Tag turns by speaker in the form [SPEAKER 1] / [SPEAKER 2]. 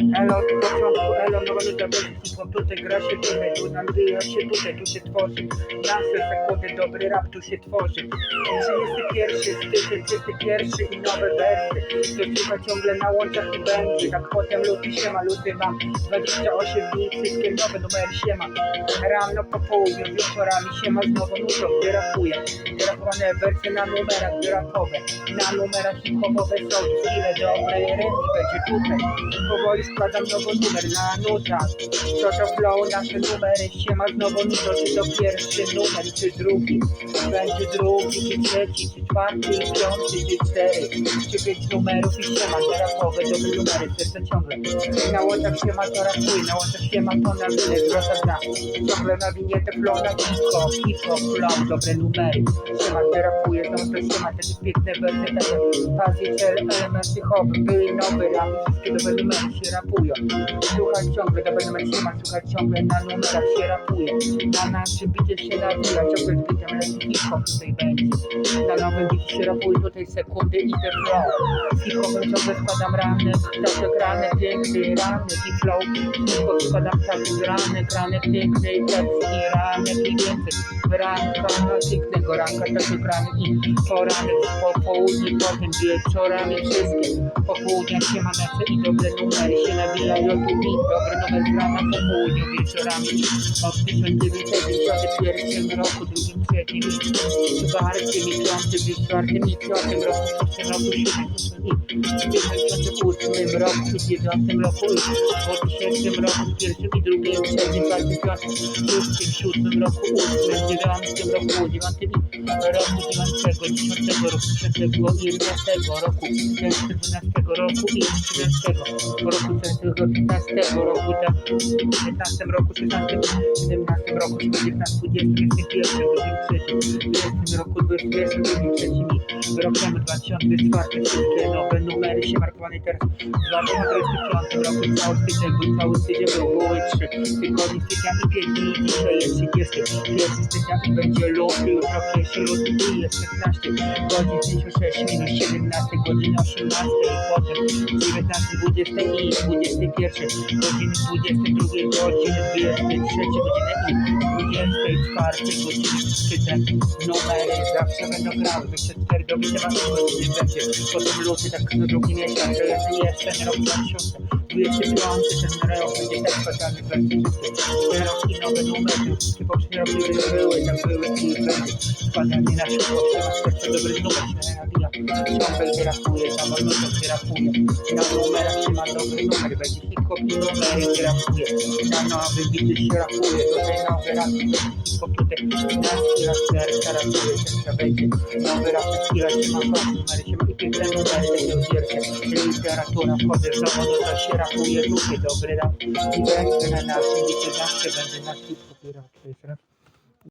[SPEAKER 1] Elo, od początku, elo, nowa nuta bez tutaj gra się tutaj, tu nabija się tutaj, tu się tworzy. Nasze sekundy, dobry rap tu się tworzy. 31 styczeń, 31 i nowe wersy. To słucha ciągle na łączach i będzie. Tak potem luty się ma, luty mam 28 dni, wszystkie nowe numery się ma. Rano, po południu, wieczorami się ma znowu nutą, gdy rapuję. Wyrapowane wersy na numerach wyrapowe. Na numerach hip-hopowe są ile dobrej ręki będzie tutaj. Powoli składam nowy numer na nutach. Co to flow, nasze numery się ma znowu nutą. Czy to pierwszy numer, czy drugi? Będzie drugi, czy trzeci, czy czwarty, i piąty, czy cztery. Czy pięć numerów i się ma rapowe, dobre numery, serce ciągle. Na łączach się ma to rapuje, na łączach się ma to na winy, zwrota dna. Ciągle na winie te flow na hip-hop, hip-hop, flow, dobre numery. Się ma te rapuje, znowu to się ma te piękne wersy, pasje, cel, elementy hop, były nowe rapy, wszystkie dobre numery się rapują. Słuchać ciągle, numery się ma, słuchać ciągle na numerach się rapuje. Na naszym bicie się nawija, ciągle z bitem leci hip-hop tutaj będzie. Na nowym bicie się rapuje, tutaj sekundy i te flow. Z hip-hopem ciągle składam rany, tak rany, piękny rany i flow. Hip-hop składam tak rany, rany, piękny tekst i rany i więcej. Ranka pięknego ranka, tak rany i poranek po południu, potem wieczorami wszystkie. Popołudnia się ma noce i dobre numery się nabijają tu i dobre numer z rana po południu, wieczorami. Od 1991 roku, drugim, trzecim, czwartym i piątym, i czwartym i piątym roku, szóstym roku, siódmym, ósmym i w 2008 roku, i dziewiątym roku, i w 2000 roku, pierwszym i drugim, trzecim, czwartym, piątym, szóstym, siódmym roku, ósmym, dziewiątym roku, dziewiątym i roku dziewiątego, dziesiątego roku, trzeciego i jedenastego roku, jeszcze dwunastego roku i trzynastego roku, trzeciego, piętnastego roku, tak, w piętnastym roku, szesnastym, siedemnastym roku, dziewiętnastym, dwudziestym, dwudziestym pierwszym, drugim, trzecim, dwudziestym roku, dwudziestym, drugim, trzecim i rokiem 2024 wszystkie nowe numery się markowane teraz w 2025 roku cały tydzień był, cały tydzień był, były trzy tygodnie stycznia i pięć dni, dzisiaj jest 30 pierwszy stycznia i będzie luty, jutro pierwszy luty i jest 16 godzin 56 minut 17 godzin 18 i potem 19, 20 i 21 godziny 22 godziny 23 godziny i 24 godziny czy te numery zawsze będą grały, jeszcze 4 doby temat godziny będzie. Potem luty tak na drugi miesiąc, to jest jeszcze ten rok 2025 ten rok będzie tak specjalny będzie te roki nowe numery, wszystkie poprzednie roki były, tak były i będzie. Składanie na szybko, trzeba serce dobry numer się nabija, ciągle wyrapuje, samolotą wyrapuje, na numerach się ma dobry numer, będzie hip-hop i numery wyrapuje, na nowy bity się rapuje, tutaj nowy rap, hip-hop tutaj na skillach serca rapuje, serca będzie, nowy rap, skillach się ma hop, numery się ma i piękne numery, takie pierwsze, literatura, wchodzę w samolotą się rapuje, lubię dobry rap i będzie na naszym bicie zawsze będzie nasz hip-hop i rap, to jest rap.